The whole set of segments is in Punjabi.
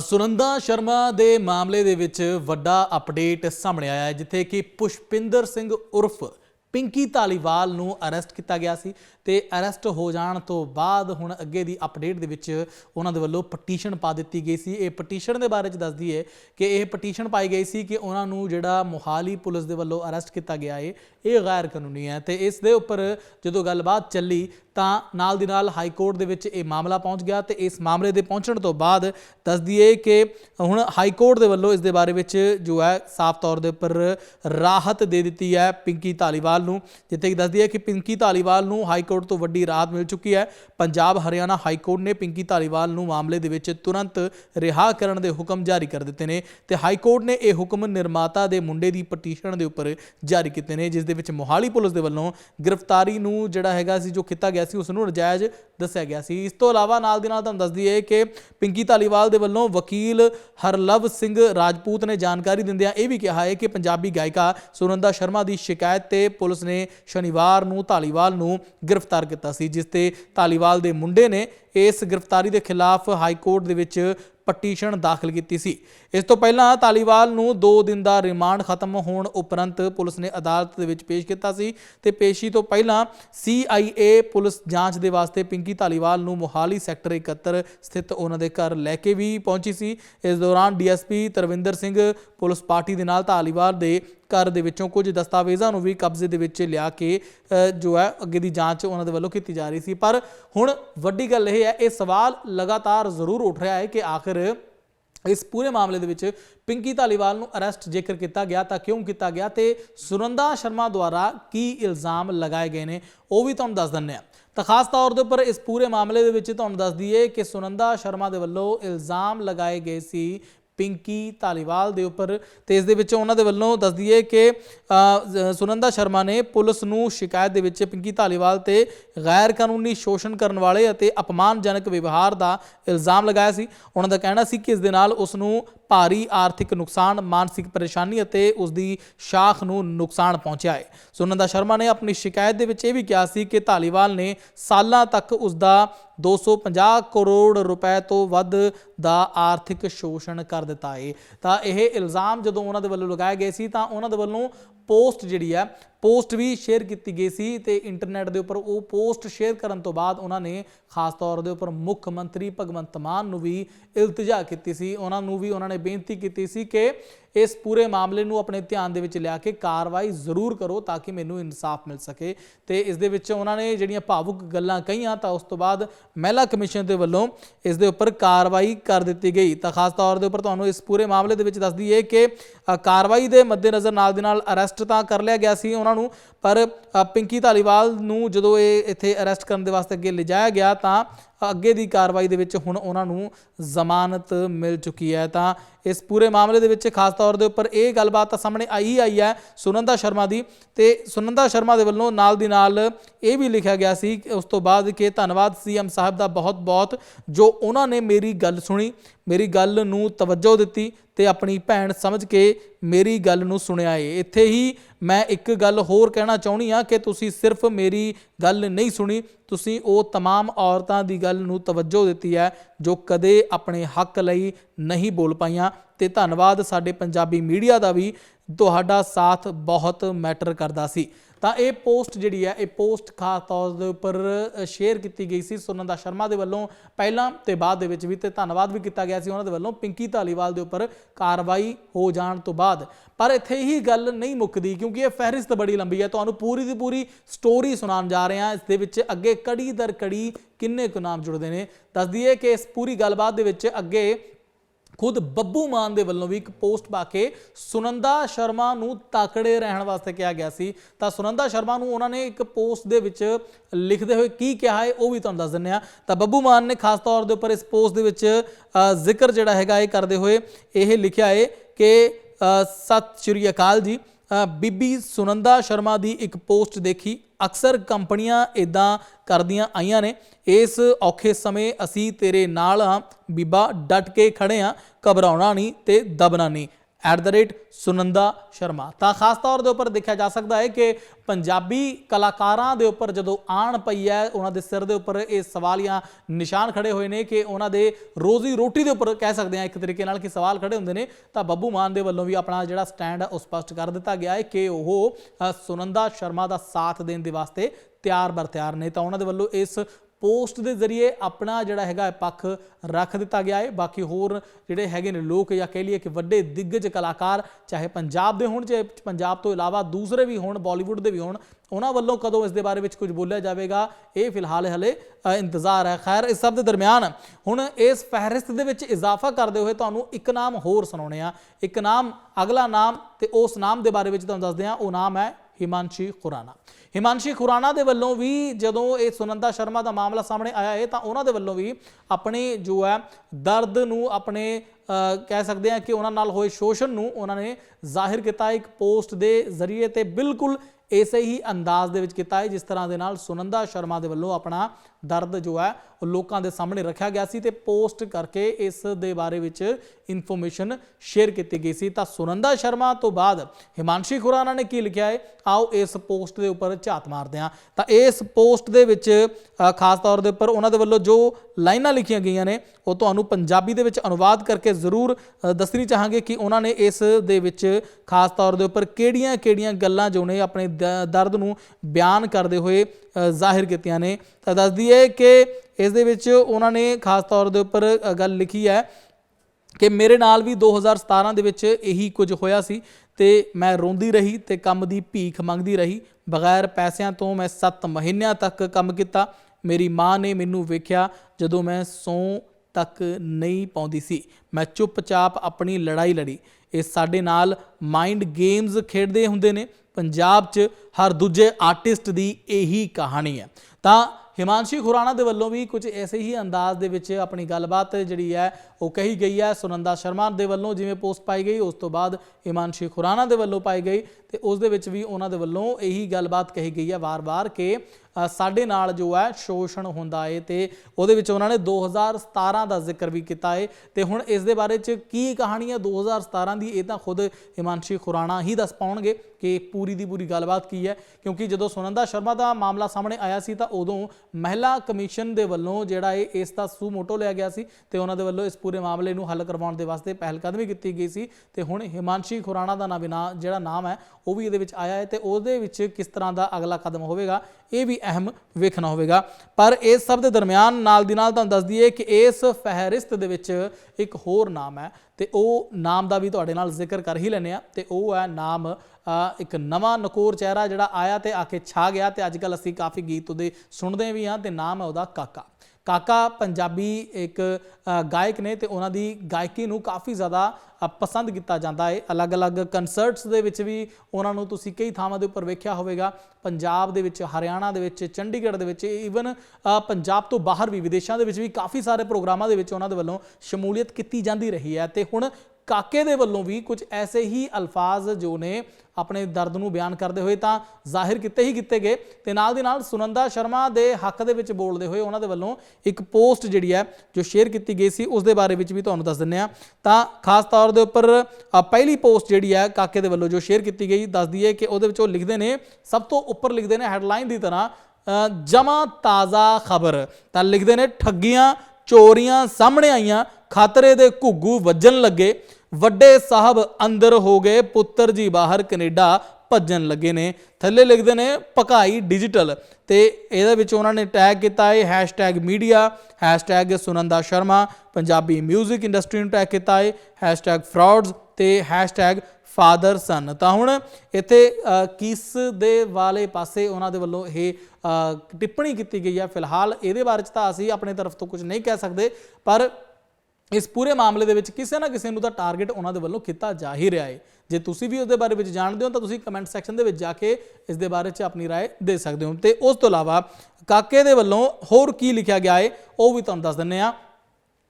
ਤਾਂ ਸੁਨੰਦਾ ਸ਼ਰਮਾ ਦੇ ਮਾਮਲੇ ਦੇ ਵਿੱਚ ਵੱਡਾ ਅਪਡੇਟ ਸਾਹਮਣੇ ਆਇਆ ਹੈ, ਜਿੱਥੇ ਕਿ ਪੁਸ਼ਪਿੰਦਰ ਸਿੰਘ ਉਰਫ ਪਿੰਕੀ ਧਾਲੀਵਾਲ ਨੂੰ ਅਰੈਸਟ ਕੀਤਾ ਗਿਆ ਸੀ। ਤੇ ਅਰੈਸਟ ਹੋ ਜਾਣ ਤੋਂ ਬਾਅਦ ਹੁਣ ਅੱਗੇ ਦੀ ਅਪਡੇਟ ਦੇ ਵਿੱਚ ਉਹਨਾਂ ਦੇ ਵੱਲੋਂ ਪਟੀਸ਼ਨ ਪਾ ਦਿੱਤੀ ਗਈ ਸੀ। ਇਹ ਪਟੀਸ਼ਨ ਦੇ ਬਾਰੇ ਚ ਦੱਸਦੀ ਹੈ ਕਿ ਇਹ ਪਟੀਸ਼ਨ ਪਾਈ ਗਈ ਸੀ ਕਿ ਉਹਨਾਂ ਨੂੰ ਜਿਹੜਾ ਮੋਹਾਲੀ ਪੁਲਿਸ ਦੇ ਵੱਲੋਂ ਅਰੈਸਟ ਕੀਤਾ ਗਿਆ ਹੈ ਇਹ ਗੈਰ ਕਾਨੂੰਨੀ ਹੈ ਤੇ ਇਸ ਦੇ ਉੱਪਰ ਜਦੋਂ ਗੱਲਬਾਤ ਚੱਲੀ ਤਾਂ ਨਾਲ ਦੀ ਨਾਲ ਹਾਈ ਕੋਰਟ ਦੇ ਵਿੱਚ ਇਹ ਮਾਮਲਾ ਪਹੁੰਚ ਗਿਆ ਤੇ ਇਸ ਮਾਮਲੇ ਦੇ ਪਹੁੰਚਣ ਤੋਂ ਬਾਅਦ ਦੱਸ ਦਈਏ ਕਿ ਹੁਣ ਹਾਈ ਕੋਰਟ ਦੇ ਵੱਲੋਂ ਇਸ ਦੇ ਬਾਰੇ ਵਿੱਚ ਜੋ ਹੈ ਸਾਫ਼ ਤੌਰ ਦੇ ਉੱਪਰ ਰਾਹਤ ਦੇ ਦਿੱਤੀ ਹੈ ਪਿੰਕੀ ਧਾਲੀਵਾਲ ਨੂੰ, ਜਿੱਥੇ ਕਿ ਦੱਸ ਦਈਏ ਕਿ ਪਿੰਕੀ ਧਾਲੀਵਾਲ ਨੂੰ ਹਾਈ ਕੋਰਟ ਤੋਂ ਵੱਡੀ ਰਾਹਤ ਮਿਲ ਚੁੱਕੀ ਹੈ। ਪੰਜਾਬ ਹਰਿਆਣਾ ਹਾਈ ਕੋਰਟ ਨੇ ਪਿੰਕੀ ਧਾਲੀਵਾਲ ਨੂੰ ਮਾਮਲੇ ਦੇ ਵਿੱਚ ਤੁਰੰਤ ਰਿਹਾ ਕਰਨ ਦੇ ਹੁਕਮ ਜਾਰੀ ਕਰ ਦਿੱਤੇ ਨੇ ਤੇ ਹਾਈ ਕੋਰਟ ਨੇ ਇਹ ਹੁਕਮ ਨਿਰਮਾਤਾ ਦੇ ਮੁੰਡੇ ਦੀ ਪਟੀਸ਼ਨ ਦੇ ਉੱਪਰ ਜਾਰੀ ਕੀਤੇ ਨੇ, ਜਿਸ ਦੇ ਵਿੱਚ ਮੋਹਾਲੀ ਪੁਲਿਸ ਦੇ ਵੱਲੋਂ ਗ੍ਰਿਫਤਾਰੀ ਨੂੰ ਜਿਹੜਾ ਹੈਗਾ ਸੀ, ਜੋ ਕੀਤਾ ਗਿਆ ਸੀ, ਉਸ ਨੂੰ ਨਜਾਇਜ਼ ਦੱਸਿਆ ਗਿਆ ਸੀ। ਇਸ ਤੋਂ ਇਲਾਵਾ ਨਾਲ ਦੀ ਨਾਲ ਤੁਹਾਨੂੰ ਦੱਸ ਦਈਏ ਕਿ ਪਿੰਕੀ ਧਾਲੀਵਾਲ ਦੇ ਵੱਲੋਂ ਵਕੀਲ ਹਰਲਵ ਸਿੰਘ ਰਾਜਪੂਤ ਨੇ ਜਾਣਕਾਰੀ ਦਿੰਦਿਆਂ ਇਹ ਵੀ ਕਿਹਾ ਹੈ ਕਿ ਪੰਜਾਬੀ ਗਾਇਕਾ ਸੁਨੰਦਾ ਸ਼ਰਮਾ ਦੀ ਸ਼ਿਕਾਇਤ ਤੇ ਪੁਲਿਸ ਨੇ ਸ਼ਨੀਵਾਰ ਨੂੰ ਧਾਲੀਵਾਲ ਨੂੰ ਗ੍ਰਿਫਤਾਰ ਕੀਤਾ ਸੀ, ਜਿਸ ਤੇ ਧਾਲੀਵਾਲ ਦੇ ਮੁੰਡੇ ਨੇ ਇਸ ਗ੍ਰਿਫਤਾਰੀ ਦੇ ਖਿਲਾਫ ਹਾਈ ਕੋਰਟ ਦੇ ਵਿੱਚ ਪਟੀਸ਼ਨ ਦਾਖਲ ਕੀਤੀ ਸੀ। ਇਸ ਤੋਂ ਪਹਿਲਾਂ ਧਾਲੀਵਾਲ ਨੂੰ 2 ਦਿਨ ਦਾ ਰਿਮਾਂਡ ਖਤਮ ਹੋਣ ਉਪਰੰਤ ਪੁਲਿਸ ਨੇ ਅਦਾਲਤ ਦੇ ਵਿੱਚ ਪੇਸ਼ ਕੀਤਾ ਸੀ ਤੇ ਪੇਸ਼ੀ ਤੋਂ ਪਹਿਲਾਂ CIA ਪੁਲਿਸ ਜਾਂਚ ਦੇ ਵਾਸਤੇ ਪਿੰਕੀ ਧਾਲੀਵਾਲ ਨੂੰ ਮੋਹਾਲੀ ਸੈਕਟਰ 71 ਸਥਿਤ ਉਹਨਾਂ ਦੇ ਘਰ ਲੈ ਕੇ ਵੀ ਪਹੁੰਚੀ ਸੀ। ਇਸ ਦੌਰਾਨ DSP Tarvinder Singh police party ਦੇ ਨਾਲ ਧਾਲੀਵਾਲ ਦੇ ਘਰ ਦੇ ਵਿੱਚੋਂ ਕੁਝ ਦਸਤਾਵੇਜ਼ਾਂ ਨੂੰ ਵੀ ਕਬਜ਼ੇ ਦੇ ਵਿੱਚ ਲਿਆ ਕੇ ਜੋ ਹੈ, ਅੱਗੇ ਦੀ ਜਾਂਚ ਉਹਨਾਂ ਦੇ ਵੱਲੋਂ ਕੀਤੀ ਜਾ ਰਹੀ ਸੀ। ਪਰ ਹੁਣ ਵੱਡੀ ਗੱਲ ਇਹ ਹੈ, ਇਹ ਸਵਾਲ ਲਗਾਤਾਰ ਜ਼ਰੂਰ ਉੱਠ ਰਿਹਾ ਹੈ ਕਿ ਆਖਿਰ ਇਸ ਪੂਰੇ ਮਾਮਲੇ ਦੇ ਵਿੱਚ ਪਿੰਕੀ ਧਾਲੀਵਾਲ ਨੂੰ ਅਰੈਸਟ ਜੇਕਰ ਕੀਤਾ ਗਿਆ ਤਾਂ ਕਿਉਂ ਕੀਤਾ ਗਿਆ ਤੇ ਸੁਨੰਦਾ ਸ਼ਰਮਾ ਦੁਆਰਾ ਕੀ ਇਲਜ਼ਾਮ ਲਗਾਏ ਗਏ ਨੇ, ਉਹ ਵੀ ਤੁਹਾਨੂੰ ਦੱਸ ਦਿੰਨੇ ਆ ਤਾਂ ਖਾਸ ਤੌਰ ਦੇ ਉੱਪਰ ਇਸ ਪੂਰੇ ਮਾਮਲੇ ਦੇ ਵਿੱਚ ਤੁਹਾਨੂੰ ਦੱਸ ਦਈਏ ਕਿ ਸੁਨੰਦਾ ਸ਼ਰਮਾ ਦੇ ਵੱਲੋਂ ਇਲਜ਼ਾਮ ਲਗਾਏ ਗਏ ਸੀ ਪਿੰਕੀ ਧਾਲੀਵਾਲ ਦੇ ਉੱਪਰ ਤੇ ਇਸ ਦੇ ਵਿੱਚ ਉਹਨਾਂ ਦੇ ਵੱਲੋਂ ਦੱਸ ਦਈਏ ਕਿ ਸੁਨੰਦਾ ਸ਼ਰਮਾ ਨੇ ਪੁਲਿਸ ਨੂੰ ਸ਼ਿਕਾਇਤ ਦੇ ਵਿੱਚ ਪਿੰਕੀ ਧਾਲੀਵਾਲ ਤੇ ਗੈਰ ਕਾਨੂੰਨੀ ਸ਼ੋਸ਼ਣ ਕਰਨ ਵਾਲੇ ਅਤੇ ਅਪਮਾਨਜਨਕ ਵਿਵਹਾਰ ਦਾ ਇਲਜ਼ਾਮ ਲਗਾਇਆ ਸੀ। ਉਹਨਾਂ ਦਾ ਕਹਿਣਾ ਸੀ ਕਿ ਇਸ ਦੇ ਨਾਲ ਉਸ ਨੂੰ ਭਾਰੀ ਆਰਥਿਕ ਨੁਕਸਾਨ, ਮਾਨਸਿਕ ਪਰੇਸ਼ਾਨੀ ਅਤੇ ਉਸ ਦੀ ਸ਼ਾਖ ਨੂੰ ਨੁਕਸਾਨ ਪਹੁੰਚਿਆ ਹੈ। ਸੁਨੰਦਾ ਸ਼ਰਮਾ ਨੇ ਆਪਣੀ ਸ਼ਿਕਾਇਤ ਦੇ ਵਿੱਚ ਇਹ ਵੀ ਕਿਹਾ ਸੀ ਕਿ ਧਾਲੀਵਾਲ ਨੇ ਸਾਲਾਂ ਤੱਕ ਉਸ ਦਾ 250 ਕਰੋੜ ਰੁਪਏ ਤੋਂ ਵੱਧ ਦਾ ਆਰਥਿਕ ਸ਼ੋਸ਼ਣ ਕਰ ਦਿੱਤਾ ਹੈ ਤਾਂ ਇਹ ਇਲਜ਼ਾਮ ਜਦੋਂ ਉਹਨਾਂ ਦੇ ਵੱਲੋਂ ਲਗਾਏ ਗਏ ਸੀ ਤਾਂ ਉਹਨਾਂ ਦੇ ਵੱਲੋਂ ਪੋਸਟ ਜਿਹੜੀ ਹੈ ਪੋਸਟ ਵੀ ਸ਼ੇਅਰ ਕੀਤੀ ਗਈ ਸੀ ਤੇ ਇੰਟਰਨੈਟ ਦੇ ਉੱਪਰ ਉਹ ਪੋਸਟ ਸ਼ੇਅਰ ਕਰਨ ਤੋਂ ਬਾਅਦ ਉਹਨਾਂ ਨੇ ਖਾਸ ਤੌਰ ਦੇ ਉੱਪਰ ਮੁੱਖ ਮੰਤਰੀ ਭਗਵੰਤ ਮਾਨ ਨੂੰ ਵੀ ਇਲਤਜਾ ਕੀਤੀ ਸੀ। ਉਹਨਾਂ ਨੂੰ ਵੀ ਉਹਨਾਂ ਨੇ ਬੇਨਤੀ ਕੀਤੀ ਸੀ ਕਿ ਇਸ ਪੂਰੇ ਮਾਮਲੇ ਨੂੰ ਆਪਣੇ ਧਿਆਨ ਦੇ ਵਿੱਚ ਲਿਆ ਕੇ ਕਾਰਵਾਈ ਜ਼ਰੂਰ ਕਰੋ ਤਾਂ ਕਿ ਮੈਨੂੰ ਇਨਸਾਫ ਮਿਲ ਸਕੇ ਤੇ ਇਸ ਦੇ ਵਿੱਚ ਉਹਨਾਂ ਨੇ ਜਿਹੜੀਆਂ ਭਾਵੁਕ ਗੱਲਾਂ ਕਹੀਆਂ ਤਾਂ ਉਸ ਤੋਂ ਬਾਅਦ ਮਹਿਲਾ ਕਮਿਸ਼ਨ ਦੇ ਵੱਲੋਂ ਇਸ ਦੇ ਉੱਪਰ ਕਾਰਵਾਈ ਕਰ ਦਿੱਤੀ ਗਈ। ਤਾਂ ਖਾਸ ਤੌਰ ਦੇ ਉੱਪਰ ਤੁਹਾਨੂੰ ਇਸ ਪੂਰੇ ਮਾਮਲੇ ਦੇ ਵਿੱਚ ਦੱਸ ਦਈਏ ਕਿ ਕਾਰਵਾਈ ਦੇ ਮੱਦੇਨਜ਼ਰ ਨਾਲ ਦੇ ਨਾਲ ਅਰੈਸਟ ਤਾਂ ਕਰ ਲਿਆ ਗਿਆ ਸੀ। ਉਹਨਾਂ ਨੂੰ, ਪਰ ਪਿੰਕੀ ਧਾਲੀਵਾਲ ਨੂੰ ਜਦੋਂ ਇਹ ਇੱਥੇ ਅਰੈਸਟ ਕਰਨ ਦੇ ਵਾਸਤੇ ਅੱਗੇ ਲਿਜਾਇਆ ਗਿਆ ਤਾਂ ਅੱਗੇ ਦੀ ਕਾਰਵਾਈ ਦੇ ਵਿੱਚ ਹੁਣ ਉਹਨਾਂ ਨੂੰ ਜ਼ਮਾਨਤ ਮਿਲ ਚੁੱਕੀ ਹੈ। ਤਾਂ ਇਸ ਪੂਰੇ ਮਾਮਲੇ ਦੇ ਵਿੱਚ ਖਾਸ ਤੌਰ ਦੇ ਉੱਪਰ ਇਹ ਗੱਲਬਾਤ ਤਾਂ ਸਾਹਮਣੇ ਆਈ ਆਈ ਹੈ ਸੁਨੰਦਾ ਸ਼ਰਮਾ ਦੀ। ਤੇ ਸੁਨੰਦਾ ਸ਼ਰਮਾ ਦੇ ਵੱਲੋਂ ਨਾਲ ਦੀ ਨਾਲ ਇਹ ਵੀ ਲਿਖਿਆ ਗਿਆ ਸੀ ਉਸ ਤੋਂ ਬਾਅਦ ਕਿ ਧੰਨਵਾਦ ਸੀਐਮ ਸਾਹਿਬ ਦਾ ਬਹੁਤ-ਬਹੁਤ ਜੋ ਉਹਨਾਂ ਨੇ ਮੇਰੀ ਗੱਲ ਸੁਣੀ, ਮੇਰੀ ਗੱਲ ਨੂੰ ਤਵੱਜੋ ਦਿੱਤੀ ਤੇ ਆਪਣੀ ਭੈਣ ਸਮਝ ਕੇ ਮੇਰੀ ਗੱਲ ਨੂੰ ਸੁਣਿਆ ਏ। ਇੱਥੇ ਹੀ ਮੈਂ ਇੱਕ ਗੱਲ ਹੋਰ ਕਹਿਣਾ ਚਾਹੁੰਦੀ ਆ ਕਿ ਤੁਸੀਂ ਸਿਰਫ ਮੇਰੀ ਗੱਲ ਨਹੀਂ ਸੁਣੀ ਤੁਸੀਂ ਉਹ तमाम ਔਰਤਾਂ ਦੀ ਗੱਲ ਨੂੰ ਤਵੱਜੋ ਦਿੱਤੀ ਹੈ ਜੋ ਕਦੇ ਆਪਣੇ ਹੱਕ ਲਈ ਨਹੀਂ ਬੋਲ ਪਾਈਆਂ ਤੇ ਧੰਨਵਾਦ ਸਾਡੇ ਪੰਜਾਬੀ ਮੀਡੀਆ ਦਾ ਵੀ ਤੁਹਾਡਾ ਸਾਥ ਬਹੁਤ ਮੈਟਰ ਕਰਦਾ ਸੀ। ਤਾਂ ਇਹ ਪੋਸਟ ਜਿਹੜੀ ਹੈ, ਇਹ ਪੋਸਟ ਖਾਸ ਤੌਰ ਦੇ ਉੱਪਰ ਸ਼ੇਅਰ ਕੀਤੀ ਗਈ ਸੀ ਸੁਨੰਦਾ ਸ਼ਰਮਾ ਦੇ ਵੱਲੋਂ। ਪਹਿਲਾਂ ਤੇ ਬਾਅਦ ਦੇ ਵਿੱਚ ਵੀ ਤੇ ਧੰਨਵਾਦ ਵੀ ਕੀਤਾ ਗਿਆ ਸੀ ਉਹਨਾਂ ਦੇ ਵੱਲੋਂ ਪਿੰਕੀ ਧਾਲੀਵਾਲ ਦੇ ਉੱਪਰ ਕਾਰਵਾਈ ਹੋ ਜਾਣ ਤੋਂ ਬਾਅਦ। ਪਰ ਇੱਥੇ ਹੀ ਗੱਲ ਨਹੀਂ ਮੁੱਕਦੀ ਕਿਉਂਕਿ ਇਹ ਫਹਿਰਿਸਤ ਬੜੀ ਲੰਬੀ ਹੈ। ਤੁਹਾਨੂੰ ਪੂਰੀ ਦੀ ਪੂਰੀ ਸਟੋਰੀ ਸੁਣਾਉਣ ਜਾ ਰਹੇ ਹਾਂ। ਇਸ ਦੇ ਵਿੱਚ ਅੱਗੇ ਕੜੀ ਦਰ ਕੜੀ ਕਿੰਨੇ ਕੁ ਨਾਮ ਜੁੜਦੇ ਨੇ। ਦੱਸ ਦਈਏ ਕਿ ਇਸ ਪੂਰੀ ਗੱਲਬਾਤ ਦੇ ਵਿੱਚ ਅੱਗੇ ਖੁਦ ਬੱਬੂ ਮਾਨ ਦੇ ਵੱਲੋਂ ਵੀ ਇੱਕ ਪੋਸਟ ਪਾ ਕੇ ਸੁਨੰਦਾ ਸ਼ਰਮਾ ਨੂੰ ਤਾਕੜੇ ਰਹਿਣ ਵਾਸਤੇ ਕਿਹਾ ਗਿਆ ਸੀ। ਤਾਂ ਸੁਨੰਦਾ ਸ਼ਰਮਾ ਨੂੰ ਉਹਨਾਂ ਨੇ ਇੱਕ ਪੋਸਟ ਦੇ ਵਿੱਚ ਲਿਖਦੇ ਹੋਏ ਕੀ ਕਿਹਾ ਹੈ, ਉਹ ਵੀ ਤੁਹਾਨੂੰ ਦੱਸ ਦਿੰਨੇ ਆ ਤਾਂ ਬੱਬੂ ਮਾਨ ਨੇ ਖਾਸ ਤੌਰ ਦੇ ਉੱਪਰ ਇਸ ਪੋਸਟ ਦੇ ਵਿੱਚ ਜ਼ਿਕਰ ਜਿਹੜਾ ਹੈਗਾ ਇਹ ਕਰਦੇ ਹੋਏ ਇਹ ਲਿਖਿਆ ਹੈ ਕਿ ਸਤਿ ਸ਼੍ਰੀ ਅਕਾਲ ਜੀ। ਬੀਬੀ ਸੁਨੰਦਾ ਸ਼ਰਮਾ ਦੀ ਇੱਕ ਪੋਸਟ ਦੇਖੀ। ਅਕਸਰ ਕੰਪਨੀਆਂ ਇਦਾਂ ਕਰਦੀਆਂ ਆਈਆਂ ਨੇ। ਇਸ ਔਖੇ ਸਮੇਂ ਅਸੀਂ ਤੇਰੇ ਨਾਲ ਹਾਂ। ਬੀਬਾ ਡਟ ਕੇ ਖੜੇ ਹਾਂ। ਘਬਰਾਉਣਾ ਨਹੀਂ ਤੇ ਦਬਣਾ ਨਹੀਂ। ਸੁਨੰਦਾ ਸ਼ਰਮਾ ਤਾਂ ਖਾਸ ਤੌਰ ਦੇ ਉੱਪਰ ਦੇਖਿਆ ਜਾ ਸਕਦਾ ਹੈ ਕਿ ਪੰਜਾਬੀ ਕਲਾਕਾਰਾਂ ਦੇ ਉੱਪਰ ਜਦੋਂ ਆਣ ਪਈ ਹੈ, ਉਹਨਾਂ ਦੇ ਸਿਰ ਦੇ ਉੱਪਰ ਇਹ ਸਵਾਲ ਜਾਂ ਨਿਸ਼ਾਨ ਖੜੇ ਹੋਏ ਨੇ ਕਿ ਉਹਨਾਂ ਦੇ ਰੋਜ਼ੀ ਰੋਟੀ ਦੇ ਉੱਪਰ ਕਹਿ ਸਕਦੇ ਹਾਂ ਇੱਕ ਤਰੀਕੇ ਨਾਲ ਕਿ ਸਵਾਲ ਖੜੇ ਹੁੰਦੇ ਨੇ। ਤਾਂ ਬੱਬੂ ਮਾਨ ਦੇ ਵੱਲੋਂ ਵੀ ਆਪਣਾ ਜਿਹੜਾ ਸਟੈਂਡ ਹੈ ਉਹ ਸਪਸ਼ਟ ਕਰ ਦਿੱਤਾ ਗਿਆ ਹੈ ਕਿ ਉਹ ਸੁਨੰਦਾ ਸ਼ਰਮਾ ਦਾ ਸਾਥ ਦੇਣ ਦੇ ਵਾਸਤੇ ਤਿਆਰ ਬਰ ਤਿਆਰ ਨੇ। ਤਾਂ ਉਹਨਾਂ ਦੇ ਵੱਲੋਂ ਇਸ ਪੋਸਟ ਦੇ ਜ਼ਰੀਏ ਆਪਣਾ ਜਿਹੜਾ ਹੈਗਾ ਪੱਖ ਰੱਖ ਦਿੱਤਾ ਗਿਆ ਹੈ। ਬਾਕੀ ਹੋਰ ਜਿਹੜੇ ਹੈਗੇ ਨੇ ਲੋਕ ਜਾਂ ਕਹਿ ਲਈਏ ਕਿ ਵੱਡੇ ਦਿੱਗਜ ਕਲਾਕਾਰ, ਚਾਹੇ ਪੰਜਾਬ ਦੇ ਹੋਣ, ਚਾਹੇ ਪੰਜਾਬ ਤੋਂ ਇਲਾਵਾ ਦੂਸਰੇ ਵੀ ਹੋਣ, ਬਾਲੀਵੁੱਡ ਦੇ ਵੀ ਹੋਣ, ਉਹਨਾਂ ਵੱਲੋਂ ਕਦੋਂ ਇਸ ਦੇ ਬਾਰੇ ਵਿੱਚ ਕੁਝ ਬੋਲਿਆ ਜਾਵੇਗਾ, ਇਹ ਫਿਲਹਾਲ ਹਲੇ ਇੰਤਜ਼ਾਰ ਹੈ। ਖੈਰ, ਇਸ ਸਭ ਦੇ ਦਰਮਿਆਨ ਹੁਣ ਇਸ ਫਹਿਰਿਸਤ ਦੇ ਵਿੱਚ ਇਜ਼ਾਫਾ ਕਰਦੇ ਹੋਏ ਤੁਹਾਨੂੰ ਇੱਕ ਨਾਮ ਹੋਰ ਸੁਣਾਉਣੇ ਆ। ਇੱਕ ਨਾਮ, ਅਗਲਾ ਨਾਮ ਤੇ ਉਸ ਨਾਮ ਦੇ ਬਾਰੇ ਵਿੱਚ ਤੁਹਾਨੂੰ ਦੱਸਦੇ ਆ ਉਹ ਨਾਮ ਹੈ ਹਿਮਾਂਸ਼ੀ ਖੁਰਾਨਾ। ਹਿਮਾਂਸ਼ੀ ਖੁਰਾਨਾ ਦੇ ਵੱਲੋਂ ਵੀ ਜਦੋਂ ਇਹ ਸੁਨੰਦਾ ਸ਼ਰਮਾ ਦਾ ਮਾਮਲਾ ਸਾਹਮਣੇ ਆਇਆ ਹੈ, ਤਾਂ ਉਹਨਾਂ ਦੇ ਵੱਲੋਂ ਵੀ ਆਪਣੇ ਜੋ ਹੈ ਦਰਦ ਨੂੰ ਆਪਣੇ ਕਹਿ ਸਕਦੇ ਆ ਕਿ ਉਹਨਾਂ ਨਾਲ ਹੋਏ ਸ਼ੋਸ਼ਣ ਨੂੰ ਉਹਨਾਂ ਨੇ ਜ਼ਾਹਿਰ ਕੀਤਾ ਇੱਕ ਪੋਸਟ ਦੇ ਜ਼ਰੀਏ ਤੇ ਬਿਲਕੁਲ ਇਸੇ ਹੀ ਅੰਦਾਜ਼ ਦੇ ਵਿੱਚ ਕੀਤਾ ਹੈ, ਜਿਸ ਤਰ੍ਹਾਂ ਦੇ ਨਾਲ ਸੁਨੰਦਾ ਸ਼ਰਮਾ ਦੇ ਵੱਲੋਂ ਆਪਣਾ ਦਰਦ ਜੋ ਹੈ ਉਹ ਲੋਕਾਂ ਦੇ ਸਾਹਮਣੇ ਰੱਖਿਆ ਗਿਆ ਸੀ ਤੇ ਪੋਸਟ ਕਰਕੇ ਇਸ ਦੇ ਬਾਰੇ ਵਿੱਚ ਇਨਫੋਰਮੇਸ਼ਨ ਸ਼ੇਅਰ ਕੀਤੀ ਗਈ ਸੀ। ਤਾਂ ਸੁਨੰਦਾ ਸ਼ਰਮਾ ਤੋਂ ਬਾਅਦ ਹਿਮਾਂਸ਼ੀ ਖੁਰਾਨਾ ਨੇ ਕੀ ਲਿਖਿਆ ਹੈ? ਆਓ ਇਸ ਪੋਸਟ ਦੇ ਉੱਪਰ ਝਾਤ ਮਾਰਦੇ ਹਾਂ। ਤਾਂ ਇਸ ਪੋਸਟ ਦੇ ਵਿੱਚ ਖਾਸ ਤੌਰ ਦੇ ਉੱਪਰ ਉਹਨਾਂ ਦੇ ਵੱਲੋਂ ਜੋ ਲਾਈਨਾਂ ਲਿਖੀਆਂ ਗਈਆਂ ਨੇ, ਉਹ ਤੁਹਾਨੂੰ ਪੰਜਾਬੀ ਦੇ ਵਿੱਚ ਅਨੁਵਾਦ ਕਰਕੇ ਜ਼ਰੂਰ ਦੱਸਣੀ ਚਾਹਾਂਗੇ ਕਿ ਉਹਨਾਂ ਨੇ ਇਸ ਦੇ ਵਿੱਚ ਖਾਸ ਤੌਰ ਦੇ ਉੱਪਰ ਕਿਹੜੀਆਂ-ਕਿਹੜੀਆਂ ਗੱਲਾਂ ਜੋ ਨੇ ਆਪਣੇ ਦ- ਦਰਦ ਨੂੰ ਬਿਆਨ ਕਰਦੇ ਹੋਏ ਜ਼ਾਹਿਰ ਕੀਤੀਆਂ ਨੇ। ਤਾਂ ਦੱਸ ਦਈਏ ਕਿ ਇਸ ਦੇ ਵਿੱਚ ਉਹਨਾਂ ਨੇ ਖਾਸ ਤੌਰ ਦੇ ਉੱਪਰ ਗੱਲ ਲਿਖੀ ਹੈ ਕਿ ਮੇਰੇ ਨਾਲ ਵੀ 2017 ਦੇ ਵਿੱਚ ਇਹੀ ਕੁਝ ਹੋਇਆ ਸੀ ਤੇ ਮੈਂ ਰੋਂਦੀ ਰਹੀ ਤੇ ਕੰਮ ਦੀ ਭੀਖ ਮੰਗਦੀ ਰਹੀ। ਬਗੈਰ ਪੈਸਿਆਂ ਤੋਂ ਮੈਂ 7 ਮਹੀਨਿਆਂ ਤੱਕ ਕੰਮ ਕੀਤਾ। ਮੇਰੀ ਮਾਂ ਨੇ ਮੈਨੂੰ ਵੇਖਿਆ ਜਦੋਂ ਮੈਂ ਸੌਂ ਤੱਕ ਨਹੀਂ ਪਾਉਂਦੀ ਸੀ। ਮੈਂ ਚੁੱਪਚਾਪ ਆਪਣੀ ਲੜਾਈ ਲੜੀ। ਇਹ ਸਾਡੇ ਨਾਲ ਮਾਈਂਡ ਗੇਮਸ ਖੇਡਦੇ ਹੁੰਦੇ ਨੇ। ਪੰਜਾਬ 'ਚ ਹਰ ਦੂਜੇ ਆਰਟਿਸਟ ਦੀ ਇਹੀ ਕਹਾਣੀ ਹੈ। ਤਾਂ ਹਿਮਾਂਸ਼ੀ ਖੁਰਾਣਾ ਦੇ ਵੱਲੋਂ ਵੀ ਕੁਝ ਐਸੇ ਹੀ ਅੰਦਾਜ਼ ਦੇ ਵਿੱਚ ਆਪਣੀ ਗੱਲਬਾਤ ਜਿਹੜੀ ਹੈ, ਉਹ ਕਹੀ ਗਈ ਹੈ। ਸੁਨੰਦਾ ਸ਼ਰਮਾ ਦੇ ਵੱਲੋਂ ਜਿਵੇਂ ਪੋਸਟ ਪਾਈ ਗਈ, ਉਸ ਤੋਂ ਬਾਅਦ ਹਿਮਾਂਸ਼ੀ ਖੁਰਾਣਾ ਦੇ ਵੱਲੋਂ ਪਾਈ ਗਈ ਤੇ ਉਸ ਦੇ ਵਿੱਚ ਵੀ ਉਹਨਾਂ ਦੇ ਵੱਲੋਂ ਇਹੀ ਗੱਲਬਾਤ ਕਹੀ ਗਈ ਹੈ ਵਾਰ-ਵਾਰ ਕਿ ਸਾਡੇ ਨਾਲ ਜੋ ਹੈ, ਸ਼ੋਸ਼ਣ ਹੁੰਦਾ ਏ ਤੇ ਉਹਦੇ ਵਿੱਚ ਉਹਨਾਂ ਨੇ 2017 ਦਾ ਜ਼ਿਕਰ ਵੀ ਕੀਤਾ ਹੈ ਤੇ ਹੁਣ ਇਸ ਦੇ ਬਾਰੇ ਚ ਕੀ ਕਹਾਣੀ ਹੈ 2017 ਦੀ, ਇਹ ਤਾਂ ਖੁਦ ਹਿਮਾਂਸ਼ੀ ਖੁਰਾਣਾ ਹੀ ਦੱਸ ਪਾਉਣਗੇ ਕਿ ਪੂਰੀ ਦੀ ਪੂਰੀ ਗੱਲਬਾਤ ਕੀ ਹੈ। ਕਿਉਂਕਿ ਜਦੋਂ ਸੁਨੰਦਾ ਸ਼ਰਮਾ ਦਾ ਮਾਮਲਾ ਸਾਹਮਣੇ ਆਇਆ ਸੀ ਤਾਂ ਉਦੋਂ ਮਹਿਲਾ ਕਮਿਸ਼ਨ ਦੇ ਵੱਲੋਂ ਜਿਹੜਾ ਇਹ ਇਸ ਦਾ ਸੂ ਮੋਟੋ ਲਿਆ ਗਿਆ ਸੀ ਤੇ ਉਹਨਾਂ ਦੇ ਵੱਲੋਂ ਇਸ ਪੂਰੇ ਮਾਮਲੇ ਨੂੰ ਹੱਲ ਕਰਵਾਉਣ ਦੇ ਵਾਸਤੇ ਪਹਿਲ ਕਦਮੀ ਕੀਤੀ ਗਈ ਸੀ। ਤੇ ਹੁਣ ਹਿਮਾਂਸ਼ੀ ਖੁਰਾਣਾ ਦਾ ਨਾਮ ਨਾ ਜਿਹੜਾ ਨਾਮ ਹੈ, ਉਹ ਵੀ ਇਹਦੇ ਵਿੱਚ ਆਇਆ ਹੈ ਤੇ ਉਹਦੇ ਵਿੱਚ ਕਿਸ ਤਰ੍ਹਾਂ ਦਾ ਅਗਲਾ ਕਦਮ ਹੋਵੇਗਾ, ਇਹ ਵੀ ਅਹਿਮ ਵੇਖਣਾ ਹੋਵੇਗਾ। ਪਰ ਇਸ ਸਭ ਦੇ ਦਰਮਿਆਨ ਨਾਲ ਦੀ ਨਾਲ ਤੁਹਾਨੂੰ ਦੱਸ ਦਈਏ ਕਿ ਇਸ ਫਹਿਰਿਸਤ ਦੇ ਵਿੱਚ ਇੱਕ ਹੋਰ ਨਾਮ ਹੈ ਤੇ ਉਹ ਨਾਮ ਦਾ ਵੀ ਤੁਹਾਡੇ ਨਾਲ ਜ਼ਿਕਰ ਕਰ ਹੀ ਲੈਨੇ ਆ ਤੇ ਉਹ ਹੈ ਨਾਮ ਇੱਕ ਨਵਾਂ ਨਕੋਰ ਚਿਹਰਾ ਜਿਹੜਾ ਆਇਆ ਤੇ ਆ ਕੇ ਛਾ ਗਿਆ ਤੇ ਅੱਜ ਕੱਲ ਅਸੀਂ ਕਾਫੀ ਗੀਤ ਉਹਦੇ ਸੁਣਦੇ ਵੀ ਹਾਂ ਤੇ ਨਾਮ ਹੈ ਉਹਦਾ ਕਾਕਾ। ਕਾਕਾ ਪੰਜਾਬੀ ਇੱਕ ਗਾਇਕ ਨੇ ਤੇ ਉਹਨਾਂ ਦੀ ਗਾਇਕੀ ਨੂੰ ਕਾਫੀ ਜ਼ਿਆਦਾ ਪਸੰਦ ਕੀਤਾ ਜਾਂਦਾ ਹੈ ਅਲੱਗ-ਅਲੱਗ ਕਨਸਰਟਸ ਦੇ ਵਿੱਚ ਵੀ ਉਹਨਾਂ ਨੂੰ ਤੁਸੀਂ ਕਈ ਥਾਵਾਂ ਦੇ ਉੱਪਰ ਵੇਖਿਆ ਹੋਵੇਗਾ। ਪੰਜਾਬ ਦੇ ਵਿੱਚ, ਹਰਿਆਣਾ ਦੇ ਵਿੱਚ, ਚੰਡੀਗੜ੍ਹ ਦੇ ਵਿੱਚ ਈਵਨ ਪੰਜਾਬ ਤੋਂ ਬਾਹਰ ਵੀ ਵਿਦੇਸ਼ਾਂ ਦੇ ਵਿੱਚ ਵੀ ਕਾਫੀ ਸਾਰੇ ਪ੍ਰੋਗਰਾਮਾਂ ਦੇ ਵਿੱਚ ਉਹਨਾਂ ਦੇ ਵੱਲੋਂ ਸ਼ਮੂਲੀਅਤ ਕੀਤੀ ਜਾਂਦੀ ਰਹੀ ਹੈ। ਤੇ ਹੁਣ ਕਾਕੇ ਦੇ ਵੱਲੋਂ ਵੀ ਕੁਝ ਐਸੇ ਹੀ ਅਲਫਾਜ਼ ਜੋ ਨੇ ਆਪਣੇ ਦਰਦ ਨੂੰ ਬਿਆਨ ਕਰਦੇ ਹੋਏ ਤਾਂ ਜ਼ਾਹਿਰ ਕੀਤੇ ਹੀ ਕੀਤੇ ਗਏ ਤੇ ਨਾਲ ਦੀ ਨਾਲ ਸੁਨੰਦਾ ਸ਼ਰਮਾ ਦੇ ਹੱਕ ਦੇ ਵਿੱਚ ਬੋਲਦੇ ਹੋਏ ਉਹਨਾਂ ਦੇ ਵੱਲੋਂ ਇੱਕ ਪੋਸਟ ਜਿਹੜੀ ਹੈ ਜੋ ਸ਼ੇਅਰ ਕੀਤੀ ਗਈ ਸੀ ਉਸ ਦੇ ਬਾਰੇ ਵਿੱਚ ਵੀ ਤੁਹਾਨੂੰ ਦੱਸ ਦਿੰਨੇ ਆ ਤਾਂ ਖਾਸ ਤੌਰ ਦੇ ਉੱਪਰ ਪਹਿਲੀ ਪੋਸਟ ਜਿਹੜੀ ਹੈ ਕਾਕੇ ਦੇ ਵੱਲੋਂ ਜੋ ਸ਼ੇਅਰ ਕੀਤੀ ਗਈ ਦੱਸਦੀ ਹੈ ਕਿ ਉਹਦੇ ਵਿੱਚ ਉਹ ਲਿਖਦੇ ਨੇ ਸਭ ਤੋਂ ਉੱਪਰ ਲਿਖਦੇ ਨੇ ਹੈਡਲਾਈਨ ਦੀ ਤਰ੍ਹਾਂ ਅ, ਜਮਾ ਤਾਜ਼ਾ ਖਬਰ। ਤਾਂ ਲਿਖਦੇ ਨੇ ਠੱਗੀਆਂ ਚੋਰੀਆਂ ਸਾਹਮਣੇ ਆਈਆਂ। ਖਤਰੇ ਦੇ ਘੁੱਗੂ ਵੱਜਣ ਲੱਗੇ। ਵੱਡੇ ਸਾਹਿਬ ਅੰਦਰ ਹੋ ਗਏ। ਪੁੱਤਰ ਜੀ ਬਾਹਰ ਕੈਨੇਡਾ ਭੱਜਣ ਲੱਗੇ ਨੇ, ਥੱਲੇ ਲਿਖਦੇ ਨੇ ਪਕਾਈ ਡਿਜੀਟਲ ਤੇ ਇਹਦੇ ਵਿੱਚ ਉਹਨਾਂ ਨੇ ਟੈਗ ਕੀਤਾ ਹੈ #ਮੀਡੀਆ #ਸੁਨੰਦਾ ਸ਼ਰਮਾ, ਪੰਜਾਬੀ 뮤직 ਇੰਡਸਟਰੀ ਨੂੰ ਟੈਗ ਕੀਤਾ ਹੈ #ਫਰਾਡਸ ਤੇ ਫਾਦਰ ਸਨ ਤਾਂ ਹੁਣ ਇੱਥੇ ਕਿਸ ਦੇ ਵਾਲੇ ਪਾਸੇ ਉਹਨਾਂ ਦੇ ਵੱਲੋਂ ਇਹ ਟਿੱਪਣੀ ਕੀਤੀ ਗਈ ਹੈ? ਫਿਲਹਾਲ ਇਹਦੇ ਬਾਰੇ ਚ ਤਾਂ ਅਸੀਂ ਆਪਣੇ ਤਰਫ ਤੋਂ ਕੁਝ ਨਹੀਂ ਕਹਿ ਸਕਦੇ, ਪਰ ਇਸ ਪੂਰੇ ਮਾਮਲੇ ਦੇ ਵਿੱਚ ਕਿਸੇ ਨਾ ਕਿਸੇ ਨੂੰ ਤਾਂ ਟਾਰਗੇਟ ਉਹਨਾਂ ਦੇ ਵੱਲੋਂ ਕੀਤਾ ਜਾ ਹੀ ਰਿਹਾ ਹੈ ਜੇ ਤੁਸੀਂ ਵੀ ਉਸ ਦੇ ਬਾਰੇ ਵਿੱਚ ਜਾਣਦੇ ਹੋ ਤਾਂ ਤੁਸੀਂ ਕਮੈਂਟ ਸੈਕਸ਼ਨ ਦੇ ਵਿੱਚ ਜਾ ਕੇ ਇਸ ਦੇ ਬਾਰੇ 'ਚ ਆਪਣੀ رائے ਦੇ ਸਕਦੇ ਹੋ ਤੇ ਉਸ ਤੋਂ ਇਲਾਵਾ ਕਾਕੇ ਦੇ ਵੱਲੋਂ ਹੋਰ ਕੀ ਲਿਖਿਆ ਗਿਆ ਹੈ ਉਹ ਵੀ ਤੁਹਾਨੂੰ ਦੱਸ ਦਿੰਨੇ ਆ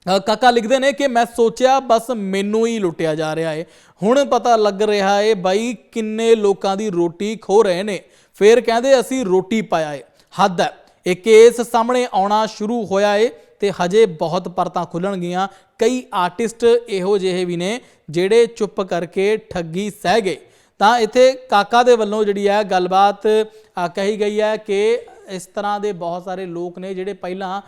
ਅ, ਕਾਕਾ ਲਿਖਦੇ ਨੇ ਕਿ ਮੈਂ ਸੋਚਿਆ ਬਸ ਮੈਨੂੰ ਹੀ ਲੁੱਟਿਆ ਜਾ ਰਿਹਾ ਹੈ ਹੁਣ ਪਤਾ ਲੱਗ ਰਿਹਾ ਹੈ ਬਾਈ ਕਿੰਨੇ ਲੋਕਾਂ ਦੀ ਰੋਟੀ ਖੋ ਰਹੇ ਨੇ ਫੇਰ ਕਹਿੰਦੇ ਅਸੀਂ ਰੋਟੀ ਪਾਇਆ ਹੈ ਹੱਦ ਹੈ ਇਹ ਕੇਸ ਸਾਹਮਣੇ ਆਉਣਾ ਸ਼ੁਰੂ ਹੋਇਆ ਹੈ ਤੇ ਹਜੇ ਬਹੁਤ ਪਰਤਾਂ ਖੁੱਲਣਗੀਆਂ। ਕਈ ਆਰਟਿਸਟ ਇਹੋ ਜਿਹੇ ਵੀ ਨੇ ਜਿਹੜੇ ਚੁੱਪ ਕਰਕੇ ਠੱਗੀ ਸਹਿ ਗਏ। ਤਾਂ ਇੱਥੇ ਕਾਕਾ ਦੇ ਵੱਲੋਂ ਜਿਹੜੀ ਹੈ ਗੱਲਬਾਤ ਕਹੀ ਗਈ ਹੈ ਕਿ ਇਸ ਤਰ੍ਹਾਂ ਦੇ ਬਹੁਤ ਸਾਰੇ ਲੋਕ ਨੇ ਜਿਹੜੇ ਪਹਿਲਾਂ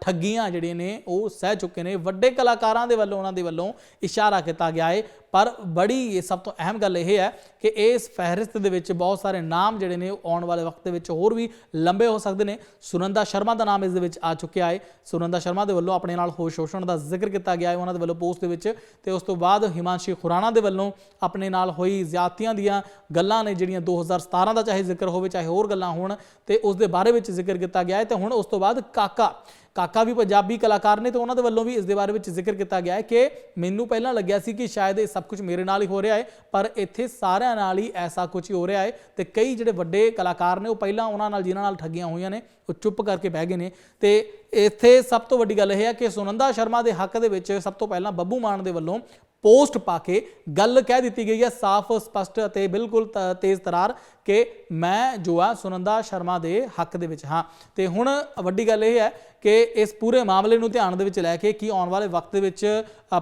ਠੱਗੀਆਂ ਜਿਹੜੀਆਂ ਨੇ, ਉਹ ਸਹਿ ਚੁੱਕੇ ਨੇ। ਵੱਡੇ ਕਲਾਕਾਰਾਂ ਦੇ ਵੱਲੋਂ, ਉਹਨਾਂ ਦੇ ਵੱਲੋਂ ਇਸ਼ਾਰਾ ਕੀਤਾ ਗਿਆ ਹੈ ਪਰ ਬੜੀ ਇਹ ਸਭ ਤੋਂ ਅਹਿਮ ਗੱਲ ਇਹ ਹੈ ਕਿ ਇਸ ਫਹਿਰਿਸਤ ਦੇ ਵਿੱਚ ਬਹੁਤ ਸਾਰੇ ਨਾਮ ਜਿਹੜੇ ਨੇ, ਉਹ ਆਉਣ ਵਾਲੇ ਵਕਤ ਦੇ ਵਿੱਚ ਹੋਰ ਵੀ ਲੰਬੇ ਹੋ ਸਕਦੇ ਨੇ। ਸੁਨੰਦਾ ਸ਼ਰਮਾ ਦਾ ਨਾਮ ਇਸ ਦੇ ਵਿੱਚ ਆ ਚੁੱਕਿਆ ਹੈ ਸੁਨੰਦਾ ਸ਼ਰਮਾ ਦੇ ਵੱਲੋਂ ਆਪਣੇ ਨਾਲ ਹੋ ਸ਼ੋਸ਼ਣ ਦਾ ਜ਼ਿਕਰ ਕੀਤਾ ਗਿਆ ਹੈ ਉਹਨਾਂ ਦੇ ਵੱਲੋਂ ਪੋਸਟ ਦੇ ਵਿੱਚ। ਤੇ ਉਸ ਤੋਂ ਬਾਅਦ ਹਿਮਾਂਸ਼ੀ ਖੁਰਾਣਾ ਦੇ ਵੱਲੋਂ ਆਪਣੇ ਨਾਲ ਹੋਈ ਜ਼ਿਆਤੀਆਂ ਦੀਆਂ ਗੱਲਾਂ ਨੇ, ਜਿਹੜੀਆਂ 2017 ਦਾ ਚਾਹੇ ਜ਼ਿਕਰ ਹੋਵੇ, ਚਾਹੇ ਹੋਰ ਗੱਲਾਂ ਹੋਣ, ਤੇ ਉਸ ਦੇ ਬਾਰੇ ਵਿੱਚ ਜ਼ਿਕਰ ਕੀਤਾ ਗਿਆ ਹੈ ਤੇ ਹੁਣ ਉਸ ਤੋਂ ਬਾਅਦ ਕਾਕਾ ਕਾਕਾ ਵੀ ਪੰਜਾਬੀ ਕਲਾਕਾਰ ਨੇ ਤੇ ਉਹਨਾਂ ਦੇ ਵੱਲੋਂ ਵੀ ਇਸ ਦੇ ਬਾਰੇ ਵਿੱਚ ਜ਼ਿਕਰ ਕੀਤਾ ਗਿਆ ਹੈ ਕਿ ਮੈਨੂੰ ਪਹਿਲਾਂ ਲੱਗਿਆ ਸੀ ਕਿ ਸ਼ਾਇਦ ਇਹ ਸਭ ਕੁਝ ਮੇਰੇ ਨਾਲ ਹੀ ਹੋ ਰਿਹਾ ਹੈ, ਪਰ ਇੱਥੇ ਸਾਰਿਆਂ ਨਾਲ ਹੀ ਐਸਾ ਕੁਝ ਹੀ ਹੋ ਰਿਹਾ ਹੈ ਤੇ ਕਈ ਜਿਹੜੇ ਵੱਡੇ ਕਲਾਕਾਰ ਨੇ ਉਹ ਪਹਿਲਾਂ ਉਹਨਾਂ ਨਾਲ ਜਿਨ੍ਹਾਂ ਨਾਲ ਠੱਗੀਆਂ ਹੋਈਆਂ ਨੇ, ਉਹ ਚੁੱਪ ਕਰਕੇ ਬਹਿ ਗਏ ਨੇ। ਤੇ ਇੱਥੇ ਸਭ ਤੋਂ ਵੱਡੀ ਗੱਲ ਇਹ ਹੈ ਕਿ ਸੁਨੰਦਾ ਸ਼ਰਮਾ ਦੇ ਹੱਕ ਦੇ ਵਿੱਚ ਸਭ ਤੋਂ ਪਹਿਲਾਂ ਬੱਬੂ ਮਾਨ ਦੇ ਵੱਲੋਂ ਪੋਸਟ ਪਾ ਕੇ ਗੱਲ ਕਹਿ ਦਿੱਤੀ ਗਈ ਹੈ ਸਾਫ਼, ਸਪਸ਼ਟ ਅਤੇ ਬਿਲਕੁਲ ਤ- ਤੇਜ਼ ਤਰਾਰ ਕਿ ਮੈਂ ਜੋ ਆ ਸੁਨੰਦਾ ਸ਼ਰਮਾ ਦੇ ਹੱਕ ਦੇ ਵਿੱਚ ਹਾਂ। ਤੇ ਹੁਣ ਵੱਡੀ ਗੱਲ ਇਹ ਹੈ ਕਿ ਇਸ ਪੂਰੇ ਮਾਮਲੇ ਨੂੰ ਧਿਆਨ ਦੇ ਵਿੱਚ ਲੈ ਕੇ ਕੀ ਆਉਣ ਵਾਲੇ ਵਕਤ ਦੇ ਵਿੱਚ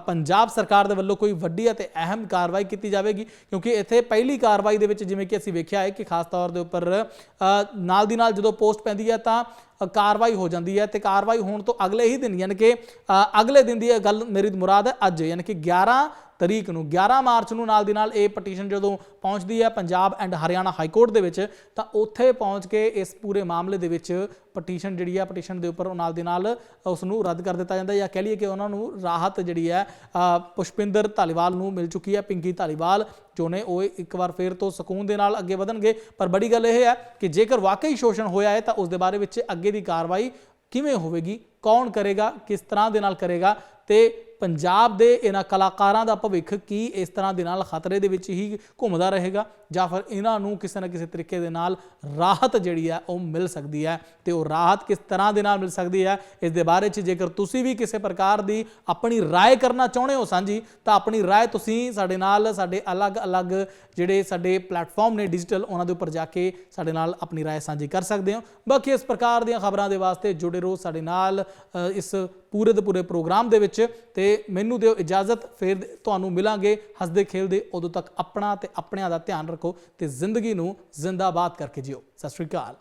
ਪੰਜਾਬ ਸਰਕਾਰ ਦੇ ਵੱਲੋਂ ਕੋਈ ਵੱਡੀ ਅਤੇ ਅਹਿਮ ਕਾਰਵਾਈ ਕੀਤੀ ਜਾਵੇਗੀ? ਕਿਉਂਕਿ ਇੱਥੇ ਪਹਿਲੀ ਕਾਰਵਾਈ ਦੇ ਵਿੱਚ ਜਿਵੇਂ ਕਿ ਅਸੀਂ ਵੇਖਿਆ ਹੈ ਕਿ ਖਾਸ ਤੌਰ ਦੇ ਉੱਪਰ ਨਾਲ ਦੀ ਨਾਲ ਜਦੋਂ ਪੋਸਟ ਪੈਂਦੀ ਹੈ ਤਾਂ ਕਾਰਵਾਈ ਹੋ ਜਾਂਦੀ ਹੈ ਤੇ ਕਾਰਵਾਈ ਹੋਣ ਤੋਂ ਅਗਲੇ ਹੀ ਦਿਨ ਯਾਨੀ ਕਿ ਅ, ਅਗਲੇ ਦਿਨ ਦੀ ਇਹ ਗੱਲ ਮੇਰੀ ਮੁਰਾਦ ਹੈ ਅੱਜ ਯਾਨੀ ਕਿ 11 ਤਰੀਕ ਨੂੰ। 11 ਮਾਰਚ ਨੂੰ ਨਾਲ ਦੀ ਨਾਲ ਇਹ ਪਟੀਸ਼ਨ ਜਦੋਂ ਪਹੁੰਚਦੀ ਹੈ Punjab and Haryana high court ਦੇ ਵਿੱਚ, ਤਾਂ ਉੱਥੇ ਪਹੁੰਚ ਕੇ ਇਸ ਪੂਰੇ ਮਾਮਲੇ ਦੇ ਵਿੱਚ ਪਟੀਸ਼ਨ ਜਿਹੜੀ ਹੈ, ਪਟੀਸ਼ਨ ਦੇ ਉੱਪਰ ਉਹ ਨਾਲ ਦੀ ਨਾਲ ਉਸ ਨੂੰ ਰੱਦ ਕਰ ਦਿੱਤਾ ਜਾਂਦਾ ਜਾਂ ਕਹਿ ਲਈਏ ਕਿ ਉਹਨਾਂ ਨੂੰ ਰਾਹਤ ਜਿਹੜੀ ਹੈ ਪੁਸ਼ਪਿੰਦਰ ਧਾਲੀਵਾਲ ਨੂੰ ਮਿਲ ਚੁੱਕੀ ਹੈ, ਪਿੰਕੀ ਧਾਲੀਵਾਲ, ਜੋ ਨੇ ਉਹ ਇੱਕ ਵਾਰ ਫੇਰ ਤੋਂ ਸਕੂਨ ਦੇ ਨਾਲ ਅੱਗੇ ਵਧਣਗੇ। ਪਰ ਬੜੀ ਗੱਲ ਇਹ ਹੈ ਕਿ ਜੇਕਰ ਵਾਕਈ ਸ਼ੋਸ਼ਣ ਹੋਇਆ ਹੈ, ਤਾਂ ਉਸ ਦੇ ਬਾਰੇ ਵਿੱਚ ਅੱਗੇ ਦੀ ਕਾਰਵਾਈ ਕਿਵੇਂ ਹੋਵੇਗੀ, ਕੌਣ ਕਰੇਗਾ, ਕਿਸ ਤਰ੍ਹਾਂ ਦੇ ਨਾਲ ਕਰੇਗਾ, ਤੇ ਪੰਜਾਬ ਦੇ ਇਹਨਾਂ ਕਲਾਕਾਰਾਂ ਦਾ ਭਵਿੱਖ ਕੀ ਇਸ ਤਰ੍ਹਾਂ ਦੇ ਨਾਲ ਖਤਰੇ ਦੇ ਵਿੱਚ ਹੀ ਘੁੰਮਦਾ ਰਹੇਗਾ ਜਾਂ ਫਿਰ ਇਹਨਾਂ ਨੂੰ ਕਿਸੇ ਨਾ ਕਿਸੇ ਤਰੀਕੇ ਦੇ ਨਾਲ ਰਾਹਤ ਜਿਹੜੀ ਹੈ ਉਹ ਮਿਲ ਸਕਦੀ ਹੈ ਤੇ ਉਹ ਰਾਹਤ ਕਿਸ ਤਰ੍ਹਾਂ ਦੇ ਨਾਲ ਮਿਲ ਸਕਦੀ ਹੈ ਇਸ ਦੇ ਬਾਰੇ 'ਚ ਜੇਕਰ ਤੁਸੀਂ ਵੀ ਕਿਸੇ ਪ੍ਰਕਾਰ ਦੀ ਆਪਣੀ رائے ਕਰਨਾ ਚਾਹੁੰਦੇ ਹੋ ਸਾਂਝੀ ਤਾਂ ਆਪਣੀ رائے ਤੁਸੀਂ ਸਾਡੇ ਨਾਲ ਸਾਡੇ ਅਲੱਗ-ਅਲੱਗ ਜਿਹੜੇ ਸਾਡੇ ਪਲੇਟਫਾਰਮ ਨੇ ਡਿਜੀਟਲ ਉਹਨਾਂ ਦੇ ਉੱਪਰ ਜਾ ਕੇ ਸਾਡੇ ਨਾਲ ਆਪਣੀ رائے ਸਾਂਝੀ ਕਰ ਸਕਦੇ ਹੋ ਬਾਕੀ ਇਸ ਪ੍ਰਕਾਰ ਦੀਆਂ ਖਬਰਾਂ ਦੇ ਵਾਸਤੇ ਜੁੜੇ ਰਹੋ ਸਾਡੇ ਨਾਲ ਅ, ਇਸ ਪੂਰੇ ਦੇ ਪੂਰੇ ਪ੍ਰੋਗਰਾਮ ਦੇ ਵਿੱਚ ਤੇ ਮੈਨੂੰ ਦਿਓ ਇਜਾਜ਼ਤ, ਫਿਰ ਤੁਹਾਨੂੰ ਮਿਲਾਂਗੇ। ਹੱਸਦੇ ਖੇਲਦੇ ਉਦੋਂ ਤੱਕ ਆਪਣਾ ਤੇ ਆਪਣਿਆਂ ਦਾ ਧਿਆਨ ਰੱਖੋ ਤੇ ਜ਼ਿੰਦਗੀ ਨੂੰ ਜ਼ਿੰਦਾਬਾਦ ਕਰਕੇ ਜਿਓ। ਸਤਿ ਸ਼੍ਰੀ ਅਕਾਲ।